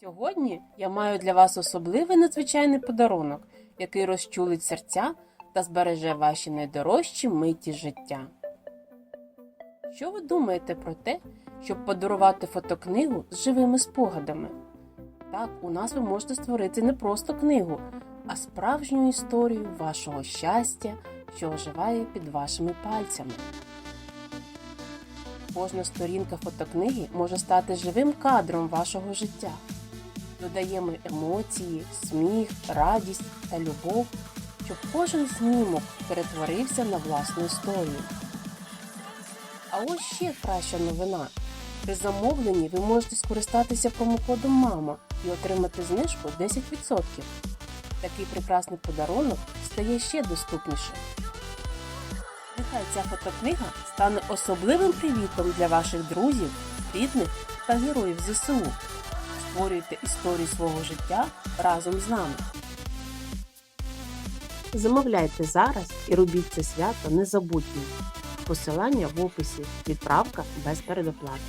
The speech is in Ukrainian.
Сьогодні я маю для вас особливий надзвичайний подарунок, який розчулить серця та збереже ваші найдорожчі миті життя. Що ви думаєте про те, щоб подарувати фотокнигу з живими спогадами? Так, у нас ви можете створити не просто книгу, а справжню історію вашого щастя, що оживає під вашими пальцями. Кожна сторінка фотокниги може стати живим кадром вашого життя. Додаємо емоції, сміх, радість та любов, щоб кожен знімок перетворився на власну історію. А ось ще краща новина. При замовленні ви можете скористатися промокодом МАМА і отримати знижку 10%. Такий прекрасний подарунок стає ще доступнішим. Нехай ця фотокнига стане особливим привітом для ваших друзів, рідних та героїв ЗСУ. Створюйте історію свого життя разом з нами. Замовляйте зараз і робіть це свято незабутнім. Посилання в описі. Відправка без передоплати.